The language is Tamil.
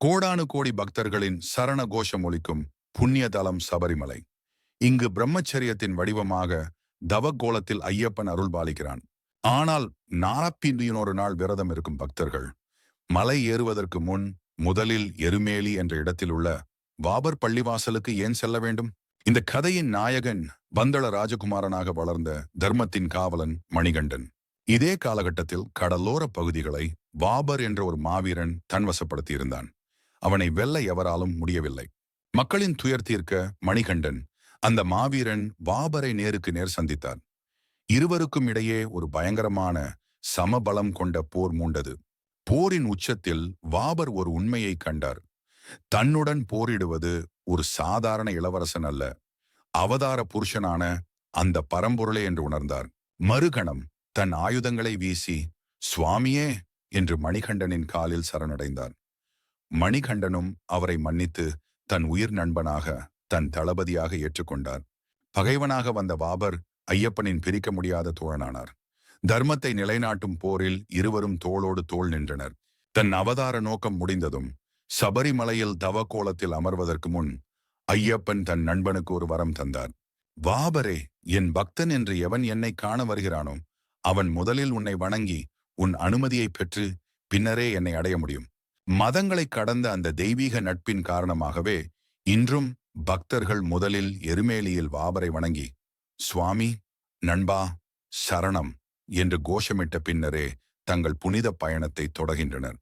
கோடானு கோடி பக்தர்களின் சரண கோஷம் ஒலிக்கும் புண்ணிய தலம் சபரிமலை. இங்கு பிரம்மச்சரியத்தின் வடிவமாக தவக்கோலத்தில் ஐயப்பன் அருள் பாலிக்கிறான் ஆனால் நாளப்பின்றியினொரு நாள் விரதம் இருக்கும் பக்தர்கள் மலை ஏறுவதற்கு முன் முதலில் எருமேலி என்ற இடத்தில் உள்ள பாபர் பள்ளிவாசலுக்கு ஏன் செல்ல வேண்டும்? இந்த கதையின் நாயகன் பந்தள ராஜகுமாரனாக வளர்ந்த தர்மத்தின் காவலன் மணிகண்டன். இதே காலகட்டத்தில் கடலோர பகுதிகளை பாபர் என்ற ஒரு மாவீரன் தன்வசப்படுத்தியிருந்தான். அவனை வெல்ல எவராலும் முடியவில்லை. மக்களின் துயர் தீர்க்க மணிகண்டன் அந்த மாவீரன் பாபரை நேருக்கு நேர் சந்தித்தார் இருவருக்கும் இடையே ஒரு பயங்கரமான சமபலம் கொண்ட போர் மூண்டது. போரின் உச்சத்தில் வாபர் ஒரு உண்மையை கண்டார். தன்னுடன் போரிடுவது ஒரு சாதாரண இளவரசன் அல்ல. அவதார புருஷனான அந்த பரம்பொருளே என்று உணர்ந்தார். மறுகணம் தன் ஆயுதங்களை வீசி சுவாமியே! என்று மணிகண்டனின் காலில் சரணடைந்தார். மணிகண்டனும் அவரை மன்னித்து தன் உயிர் நண்பனாக தன் தளபதியாக ஏற்றுக்கொண்டார். பகைவனாக வந்த பாபர் ஐயப்பனின் பிரிக்க முடியாத தோழனானார். தர்மத்தை நிலைநாட்டும் போரில் இருவரும் தோளோடு தோள் நின்றனர். தன் அவதார நோக்கம் முடிந்ததும் சபரிமலையில் தவ கோலத்தில் அமர்வதற்கு முன் ஐயப்பன் தன் நண்பனுக்கு ஒரு வரம் தந்தார். வாபரே என் பக்தன் என்று எவன் என்னை காண வருகிறானோ அவன் முதலில் உன்னை வணங்கி உன் அனுமதியை பெற்று பின்னரே என்னை அடைய முடியும். மதங்களை கடந்த அந்த தெய்வீக நட்பின் காரணமாகவே இன்றும் பக்தர்கள் முதலில் எருமேலியில் வாபரை வணங்கி சுவாமி நண்பா சரணம் என்று கோஷமிட்ட பின்னரே தங்கள் புனித பயணத்தை தொடர்கின்றனர்.